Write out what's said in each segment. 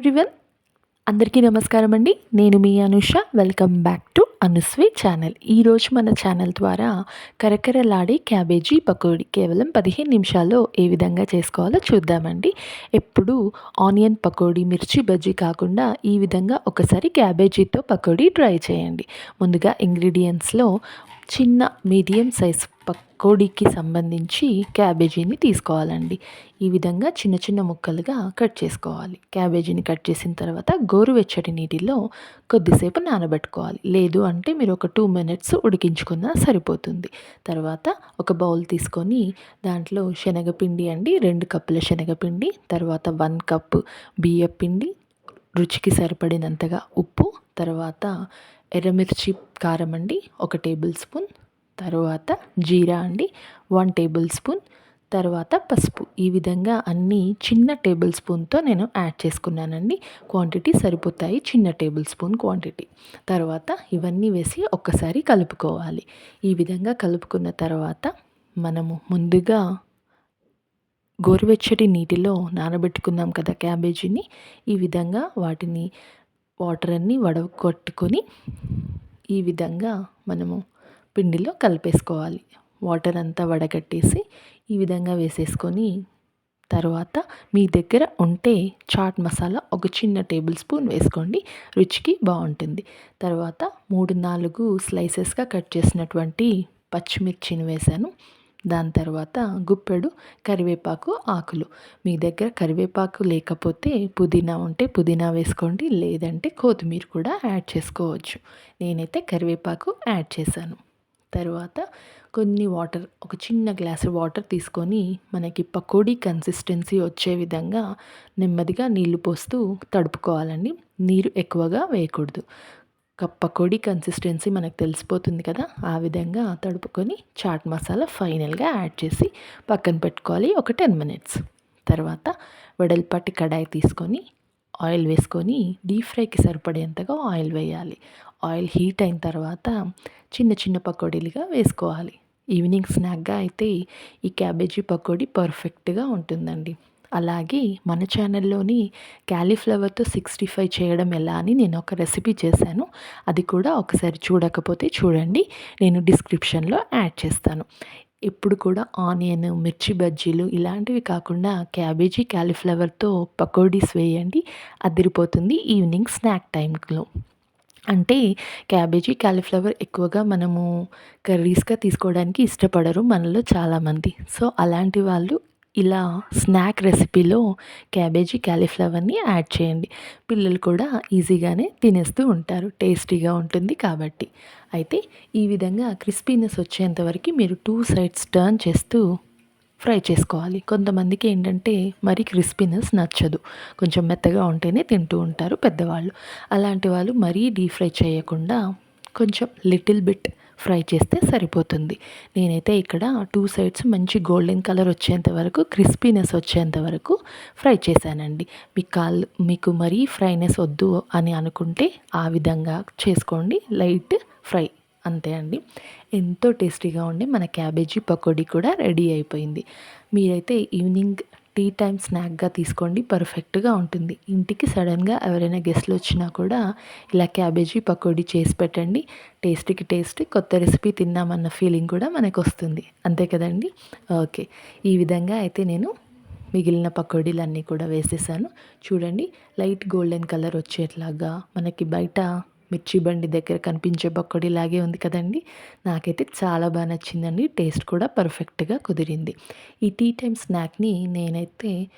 Everyone అందరికీ నమస్కారం అండి. నేను మీ Anusha. Welcome back to Anusvi channel ఈరోజు మన ఛానల్ ద్వారా కరకరలాడే క్యాబేజీ పకోడీ కేవలం పదిహేను నిమిషాల్లో ఏ విధంగా చేసుకోవాలో చూద్దామండి. ఎప్పుడు ఆనియన్ పకోడీ మిర్చి బజ్జీ కాకుండా ఈ విధంగా ఒకసారి క్యాబేజీతో పకోడీ ట్రై చేయండి. ముందుగా ఇంగ్రీడియంట్స్లో చిన్న మీడియం సైజ్ పకోడీకి సంబంధించి క్యాబేజీని తీసుకోవాలండి. ఈ విధంగా చిన్న చిన్న ముక్కలుగా కట్ చేసుకోవాలి. క్యాబేజీని కట్ చేసిన తర్వాత గోరువెచ్చటి నీటిలో కొద్దిసేపు నానబెట్టుకోవాలి. లేదు అంటే మీరు ఒక టూ మినిట్స్ ఉడికించుకున్నా సరిపోతుంది. తర్వాత ఒక బౌల్ తీసుకొని దాంట్లో శనగపిండి అండి రెండు కప్పుల శనగపిండి తర్వాత వన్ కప్ బియ్యపిండి రుచికి సరిపడినంతగా ఉప్పు తర్వాత ఎర్రమిర్చి కారం అండి ఒక టేబుల్ స్పూన్ తర్వాత జీరా అండి వన్ టేబుల్ స్పూన్. తర్వాత పసుపు. ఈ విధంగా అన్నీ చిన్న టేబుల్ స్పూన్తో నేను యాడ్ చేసుకున్నానండి. క్వాంటిటీ సరిపోతాయి చిన్న టేబుల్ స్పూన్ క్వాంటిటీ. తర్వాత ఇవన్నీ వేసి ఒక్కసారి కలుపుకోవాలి. ఈ విధంగా కలుపుకున్న తర్వాత మనము ముందుగా గోరువెచ్చటి నీటిలో నానబెట్టుకున్నాం కదా క్యాబేజీని. ఈ విధంగా వాటిని వాటర్ అన్నీ వడగొట్టుకొని ఈ విధంగా మనము పిండిలో కలిపేసుకోవాలి. వాటర్ అంతా వడగట్టేసి ఈ విధంగా వేసేసుకొని తర్వాత మీ దగ్గర ఉంటే చాట్ మసాలా ఒక చిన్న టేబుల్ స్పూన్ వేసుకోండి. రుచికి బాగుంటుంది. తర్వాత మూడు నాలుగు స్లైసెస్గా కట్ చేసినటువంటి పచ్చిమిర్చిని వేశాను దాని తర్వాత గుప్పెడు కరివేపాకు ఆకులు. మీ దగ్గర కరివేపాకు లేకపోతే పుదీనా ఉంటే పుదీనా వేసుకోండి. లేదంటే కొత్తిమీర కూడా యాడ్ చేసుకోవచ్చు. నేనైతే కరివేపాకు యాడ్ చేశాను. తర్వాత కొన్ని వాటర్ ఒక చిన్న గ్లాసు వాటర్ తీసుకొని మనకి పకోడీ కన్సిస్టెన్సీ వచ్చే విధంగా నెమ్మదిగా నీళ్ళు పోస్తూ తడుపుకోవాలండి. నీరు ఎక్కువగా వేయకూడదు. పకోడీ కన్సిస్టెన్సీ మనకు తెలిసిపోతుంది కదా ఆ విధంగా తడుపుకొని చాట్ మసాలా ఫైనల్గా యాడ్ చేసి పక్కన పెట్టుకోవాలి ఒక టెన్ మినిట్స్. తర్వాత వెడల్పాటి కడాయి తీసుకొని ఆయిల్ వేసుకొని డీప్ ఫ్రైకి సరిపడేంతగా ఆయిల్ వేయాలి. ఆయిల్ హీట్ అయిన తర్వాత చిన్న చిన్న పకోడీలుగా వేసుకోవాలి. ఈవినింగ్ స్నాక్గా అయితే ఈ క్యాబేజీ పకోడీ పర్ఫెక్ట్గా ఉంటుందండి. అలాగే మన ఛానల్లోని క్యాలీఫ్లవర్తో సిక్స్టీ ఫైవ్ చేయడం ఎలా అని నేను ఒక రెసిపీ చేశాను. అది కూడా ఒకసారి చూడకపోతే చూడండి. నేను డిస్క్రిప్షన్లో యాడ్ చేస్తాను. ఎప్పుడు కూడా ఆనియన్ మిర్చి బజ్జీలు ఇలాంటివి కాకుండా క్యాబేజీ క్యాలీఫ్లవర్తో పకోడీస్ వేయండి. అదిరిపోతుంది ఈవినింగ్ స్నాక్ టైంలో అంటే క్యాబేజీ క్యాలీఫ్లవర్ ఎక్కువగా మనము కర్రీస్గా తీసుకోవడానికి ఇష్టపడరు మనలో చాలామంది. సో అలాంటి వాళ్ళు ఇలా స్నాక్ రెసిపీలో క్యాబేజీ క్యాలీఫ్లవర్ని యాడ్ చేయండి. పిల్లలు కూడా ఈజీగానే తినేస్తూ ఉంటారు. టేస్టీగా ఉంటుంది కాబట్టి. అయితే ఈ విధంగా క్రిస్పీనెస్ వచ్చేంతవరకు మీరు టూ సైడ్స్ టర్న్ చేస్తూ ఫ్రై చేసుకోవాలి. కొంతమందికి ఏంటంటే మరి క్రిస్పీనెస్ నచ్చదు. కొంచెం మెత్తగా ఉంటేనే తింటూ ఉంటారు పెద్దవాళ్ళు. అలాంటి వాళ్ళు మరీ డీప్ ఫ్రై చేయకుండా కొంచెం లిటిల్ బిట్ ఫ్రై చేస్తే సరిపోతుంది. నేనైతే ఇక్కడ టూ సైడ్స్ మంచి గోల్డెన్ కలర్ వచ్చేంత వరకు క్రిస్పీనెస్ వచ్చేంత వరకు ఫ్రై చేశానండి. మీ కాల్ మీకు మరీ ఫ్రైనెస్ వద్దు అని అనుకుంటే ఆ విధంగా చేసుకోండి. లైట్ ఫ్రై అంతే అండి. ఎంతో టేస్టీగా ఉండి మన క్యాబేజీ పకోడీ కూడా రెడీ అయిపోయింది. మీరైతే ఈవినింగ్ టీ టైం స్నాక్గా తీసుకోండి పర్ఫెక్ట్గా ఉంటుంది. ఇంటికి సడన్గా ఎవరైనా గెస్ట్లు వచ్చినా కూడా ఇలా క్యాబేజీ పకోడీ చేసి పెట్టండి. టేస్ట్కి టేస్ట్ కొత్త రెసిపీ తిన్నామన్న ఫీలింగ్ కూడా మనకు వస్తుంది అంతే కదండి? ఓకే. ఈ విధంగా అయితే నేను మిగిలిన పకోడీలన్నీ కూడా వేసేసాను. చూడండి లైట్ గోల్డెన్ కలర్ వచ్చేట్లాగా మనకి బయట మిర్చి బండి దగ్గర కనిపించే లాగే ఉంది కదండి. నాకైతే చాలా బాగా నచ్చిందండి. టేస్ట్ కూడా పర్ఫెక్ట్గా కుదిరింది. ఈ టీ టైం స్నాక్ని నేనైతే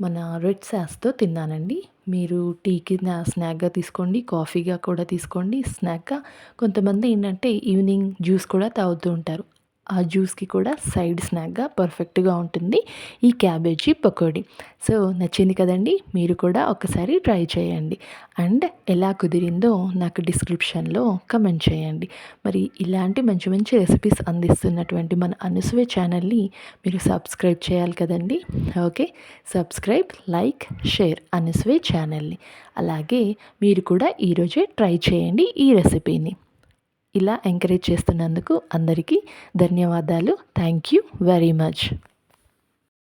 మన రెడ్ సాస్తో తిన్నానండి. మీరు టీకి స్నాక్గా తీసుకోండి కాఫీగా కూడా తీసుకోండి. స్నాక్గా కొంతమంది ఏంటంటే ఈవినింగ్ జ్యూస్ కూడా తాగుతూ ఉంటారు. ఆ జ్యూస్కి కూడా సైడ్ స్నాక్గా పర్ఫెక్ట్గా ఉంటుంది. ఈ క్యాబేజీ పకోడీ. సో నచ్చింది కదండి? మీరు కూడా ఒకసారి ట్రై చేయండి. అండ్ ఎలా కుదిరిందో నాకు డిస్క్రిప్షన్లో కమెంట్ చేయండి. మరి ఇలాంటి మంచి మంచి రెసిపీస్ అందిస్తున్నటువంటి మన అనుసవే ఛానల్ని మీరు సబ్స్క్రైబ్ చేయాలి కదండి? ఓకే? సబ్స్క్రైబ్ లైక్ షేర్ అనుసవే ఛానల్ని. అలాగే మీరు కూడా ఈరోజే ట్రై చేయండి ఈ రెసిపీని. ఇలా ఎంకరేజ్ చేస్తున్నందుకు అందరికీ ధన్యవాదాలు. Thank you very much